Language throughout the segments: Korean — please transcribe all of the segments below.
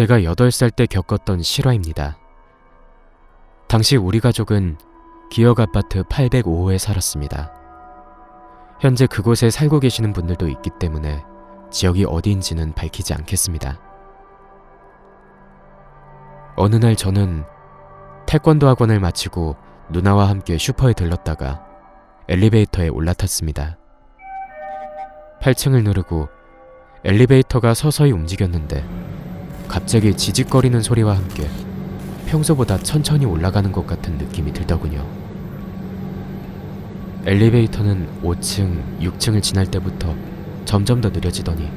제가 8살 때 겪었던 실화입니다. 당시 우리 가족은 기억 아파트 805호에 살았습니다. 현재 그곳에 살고 계시는 분들도 있기 때문에 지역이 어디인지는 밝히지 않겠습니다. 어느 날 저는 태권도 학원을 마치고 누나와 함께 슈퍼에 들렀다가 엘리베이터에 올라탔습니다. 8층을 누르고 엘리베이터가 서서히 움직였는데 갑자기 지직거리는 소리와 함께 평소보다 천천히 올라가는 것 같은 느낌이 들더군요. 엘리베이터는 5층, 6층을 지날 때부터 점점 더 느려지더니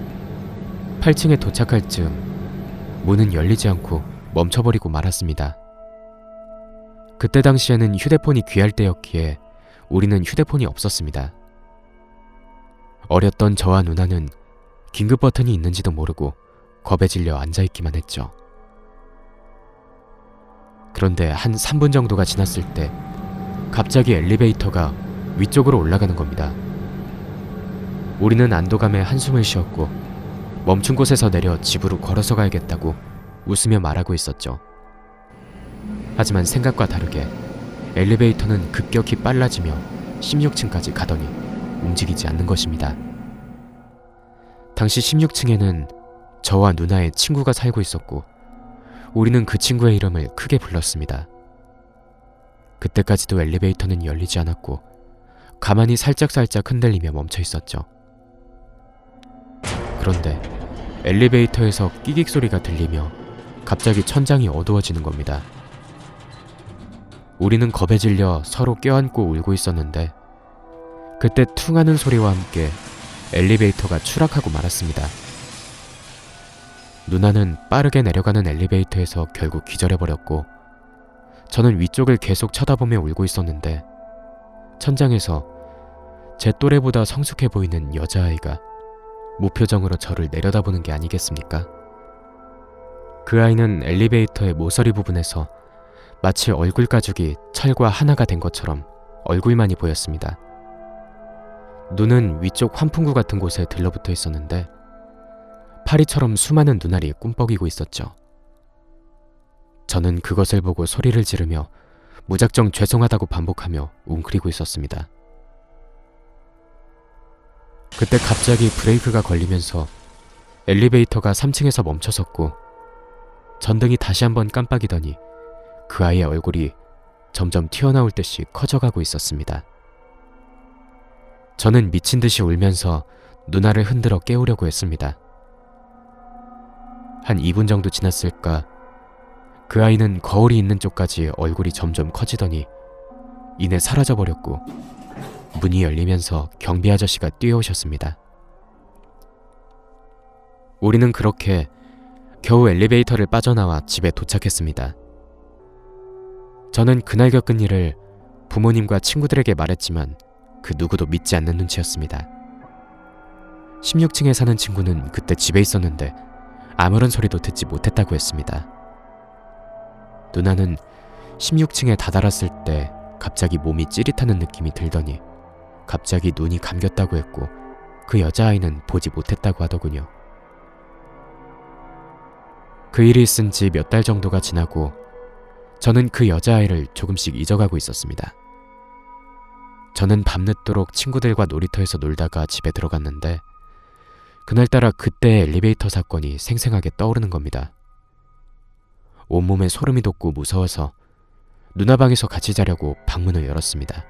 8층에 도착할 즈음 문은 열리지 않고 멈춰버리고 말았습니다. 그때 당시에는 휴대폰이 귀할 때였기에 우리는 휴대폰이 없었습니다. 어렸던 저와 누나는 긴급 버튼이 있는지도 모르고 겁에 질려 앉아있기만 했죠. 그런데 한 3분 정도가 지났을 때 갑자기 엘리베이터가 위쪽으로 올라가는 겁니다. 우리는 안도감에 한숨을 쉬었고 멈춘 곳에서 내려 집으로 걸어서 가야겠다고 웃으며 말하고 있었죠. 하지만 생각과 다르게 엘리베이터는 급격히 빨라지며 16층까지 가더니 움직이지 않는 것입니다. 당시 16층에는 저와 누나의 친구가 살고 있었고 우리는 그 친구의 이름을 크게 불렀습니다. 그때까지도 엘리베이터는 열리지 않았고 가만히 살짝살짝 흔들리며 멈춰 있었죠. 그런데 엘리베이터에서 끼익 소리가 들리며 갑자기 천장이 어두워지는 겁니다. 우리는 겁에 질려 서로 껴안고 울고 있었는데 그때 퉁 하는 소리와 함께 엘리베이터가 추락하고 말았습니다. 누나는 빠르게 내려가는 엘리베이터에서 결국 기절해버렸고 저는 위쪽을 계속 쳐다보며 울고 있었는데 천장에서 제 또래보다 성숙해 보이는 여자아이가 무표정으로 저를 내려다보는 게 아니겠습니까? 그 아이는 엘리베이터의 모서리 부분에서 마치 얼굴 가죽이 철과 하나가 된 것처럼 얼굴만이 보였습니다. 눈은 위쪽 환풍구 같은 곳에 들러붙어 있었는데 파리처럼 수많은 눈알이 꿈뻑이고 있었죠. 저는 그것을 보고 소리를 지르며 무작정 죄송하다고 반복하며 웅크리고 있었습니다. 그때 갑자기 브레이크가 걸리면서 엘리베이터가 3층에서 멈춰섰고 전등이 다시 한번 깜빡이더니 그 아이의 얼굴이 점점 튀어나올 듯이 커져가고 있었습니다. 저는 미친 듯이 울면서 누나를 흔들어 깨우려고 했습니다. 한 2분 정도 지났을까 그 아이는 거울이 있는 쪽까지 얼굴이 점점 커지더니 이내 사라져버렸고 문이 열리면서 경비 아저씨가 뛰어오셨습니다. 우리는 그렇게 겨우 엘리베이터를 빠져나와 집에 도착했습니다. 저는 그날 겪은 일을 부모님과 친구들에게 말했지만 그 누구도 믿지 않는 눈치였습니다. 16층에 사는 친구는 그때 집에 있었는데 아무런 소리도 듣지 못했다고 했습니다. 누나는 16층에 다다랐을 때 갑자기 몸이 찌릿하는 느낌이 들더니 갑자기 눈이 감겼다고 했고 그 여자아이는 보지 못했다고 하더군요. 그 일이 있은 지 몇 달 정도가 지나고 저는 그 여자아이를 조금씩 잊어가고 있었습니다. 저는 밤늦도록 친구들과 놀이터에서 놀다가 집에 들어갔는데 그날따라 그때 엘리베이터 사건이 생생하게 떠오르는 겁니다. 온몸에 소름이 돋고 무서워서 누나 방에서 같이 자려고 방문을 열었습니다.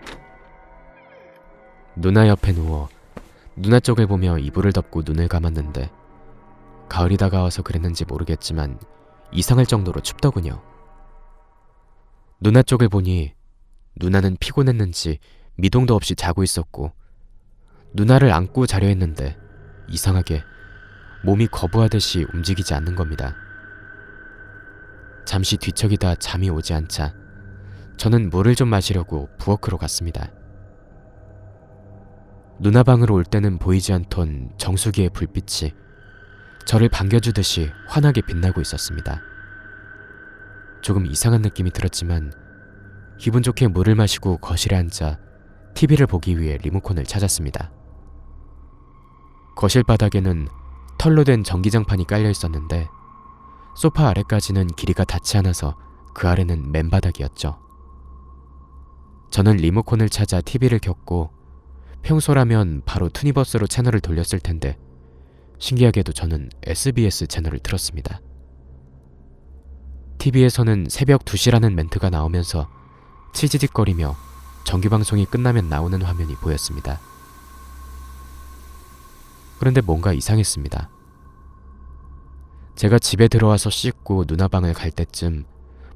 누나 옆에 누워 누나 쪽을 보며 이불을 덮고 눈을 감았는데 가을이 다가와서 그랬는지 모르겠지만 이상할 정도로 춥더군요. 누나 쪽을 보니 누나는 피곤했는지 미동도 없이 자고 있었고 누나를 안고 자려 했는데 이상하게 몸이 거부하듯이 움직이지 않는 겁니다. 잠시 뒤척이다 잠이 오지 않자 저는 물을 좀 마시려고 부엌으로 갔습니다. 누나 방으로 올 때는 보이지 않던 정수기의 불빛이 저를 반겨주듯이 환하게 빛나고 있었습니다. 조금 이상한 느낌이 들었지만 기분 좋게 물을 마시고 거실에 앉아 TV를 보기 위해 리모컨을 찾았습니다. 거실 바닥에는 털로 된 전기장판이 깔려 있었는데 소파 아래까지는 길이가 닿지 않아서 그 아래는 맨바닥이었죠. 저는 리모컨을 찾아 TV를 켰고 평소라면 바로 투니버스로 채널을 돌렸을 텐데 신기하게도 저는 SBS 채널을 틀었습니다. TV에서는 새벽 2시라는 멘트가 나오면서 치지직거리며 정규방송이 끝나면 나오는 화면이 보였습니다. 그런데 뭔가 이상했습니다. 제가 집에 들어와서 씻고 누나 방을 갈 때쯤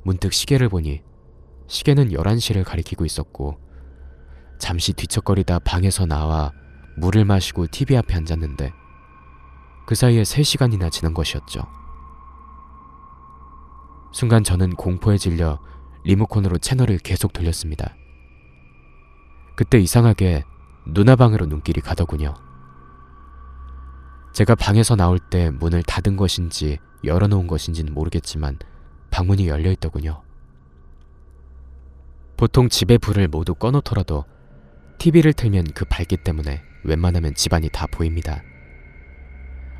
문득 시계를 보니 시계는 11시를 가리키고 있었고 잠시 뒤척거리다 방에서 나와 물을 마시고 TV 앞에 앉았는데 그 사이에 3시간이나 지난 것이었죠. 순간 저는 공포에 질려 리모컨으로 채널을 계속 돌렸습니다. 그때 이상하게 누나 방으로 눈길이 가더군요. 제가 방에서 나올 때 문을 닫은 것인지 열어놓은 것인지는 모르겠지만 방문이 열려 있더군요. 보통 집의 불을 모두 꺼놓더라도 TV를 틀면 그 밝기 때문에 웬만하면 집안이 다 보입니다.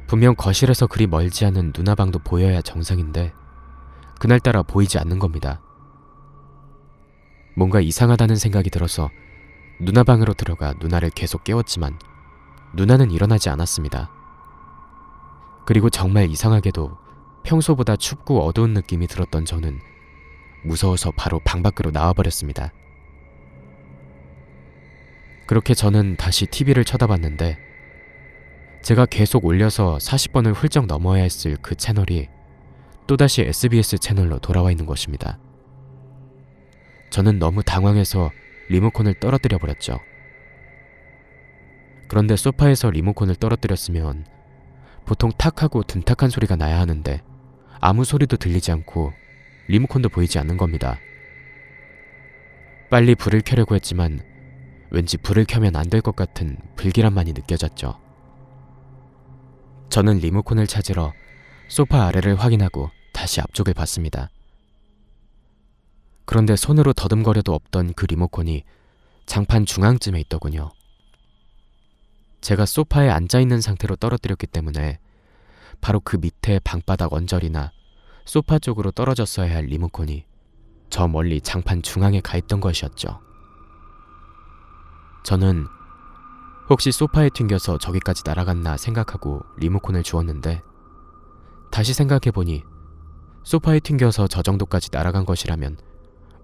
분명 거실에서 그리 멀지 않은 누나 방도 보여야 정상인데 그날따라 보이지 않는 겁니다. 뭔가 이상하다는 생각이 들어서 누나 방으로 들어가 누나를 계속 깨웠지만 누나는 일어나지 않았습니다. 그리고 정말 이상하게도 평소보다 춥고 어두운 느낌이 들었던 저는 무서워서 바로 방 밖으로 나와버렸습니다. 그렇게 저는 다시 TV를 쳐다봤는데 제가 계속 올려서 40번을 훌쩍 넘어야 했을 그 채널이 또다시 SBS 채널로 돌아와 있는 것입니다. 저는 너무 당황해서 리모컨을 떨어뜨려 버렸죠. 그런데 소파에서 리모컨을 떨어뜨렸으면 보통 탁 하고 둔탁한 소리가 나야 하는데 아무 소리도 들리지 않고 리모컨도 보이지 않는 겁니다. 빨리 불을 켜려고 했지만 왠지 불을 켜면 안 될 것 같은 불길함만이 느껴졌죠. 저는 리모컨을 찾으러 소파 아래를 확인하고 다시 앞쪽을 봤습니다. 그런데 손으로 더듬거려도 없던 그 리모컨이 장판 중앙쯤에 있더군요. 제가 소파에 앉아 있는 상태로 떨어뜨렸기 때문에 바로 그 밑에 방바닥 언저리나 소파 쪽으로 떨어졌어야 할 리모컨이 저 멀리 장판 중앙에 가 있던 것이었죠. 저는 혹시 소파에 튕겨서 저기까지 날아갔나 생각하고 리모컨을 주었는데 다시 생각해보니 소파에 튕겨서 저 정도까지 날아간 것이라면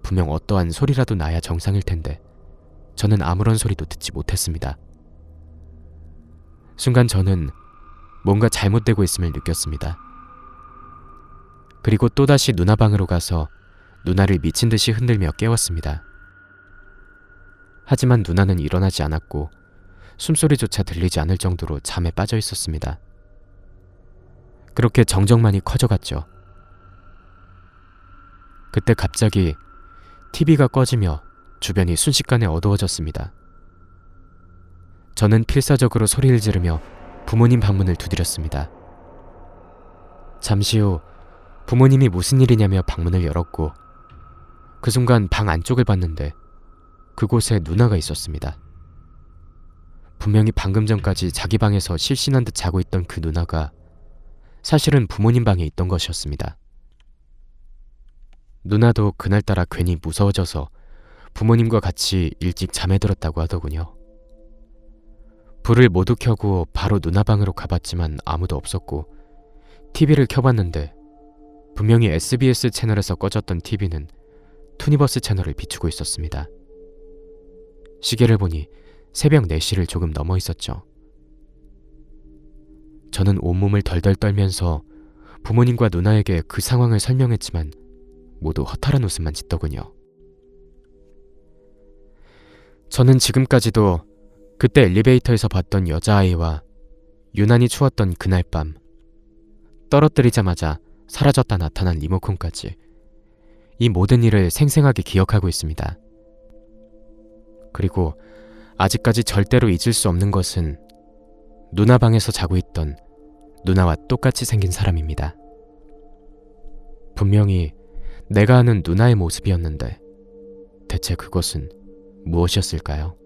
분명 어떠한 소리라도 나야 정상일 텐데 저는 아무런 소리도 듣지 못했습니다. 순간 저는 뭔가 잘못되고 있음을 느꼈습니다. 그리고 또다시 누나 방으로 가서 누나를 미친 듯이 흔들며 깨웠습니다. 하지만 누나는 일어나지 않았고 숨소리조차 들리지 않을 정도로 잠에 빠져 있었습니다. 그렇게 정적만이 커져갔죠. 그때 갑자기 TV가 꺼지며 주변이 순식간에 어두워졌습니다. 저는 필사적으로 소리를 지르며 부모님 방문을 두드렸습니다. 잠시 후 부모님이 무슨 일이냐며 방문을 열었고 그 순간 방 안쪽을 봤는데 그곳에 누나가 있었습니다. 분명히 방금 전까지 자기 방에서 실신한 듯 자고 있던 그 누나가 사실은 부모님 방에 있던 것이었습니다. 누나도 그날따라 괜히 무서워져서 부모님과 같이 일찍 잠에 들었다고 하더군요. 불을 모두 켜고 바로 누나 방으로 가봤지만 아무도 없었고 TV를 켜봤는데 분명히 SBS 채널에서 꺼졌던 TV는 투니버스 채널을 비추고 있었습니다. 시계를 보니 새벽 4시를 조금 넘어 있었죠. 저는 온몸을 덜덜 떨면서 부모님과 누나에게 그 상황을 설명했지만 모두 허탈한 웃음만 짓더군요. 저는 지금까지도 그때 엘리베이터에서 봤던 여자아이와 유난히 추웠던 그날 밤 떨어뜨리자마자 사라졌다 나타난 리모컨까지 이 모든 일을 생생하게 기억하고 있습니다. 그리고 아직까지 절대로 잊을 수 없는 것은 누나 방에서 자고 있던 누나와 똑같이 생긴 사람입니다. 분명히 내가 아는 누나의 모습이었는데 대체 그것은 무엇이었을까요?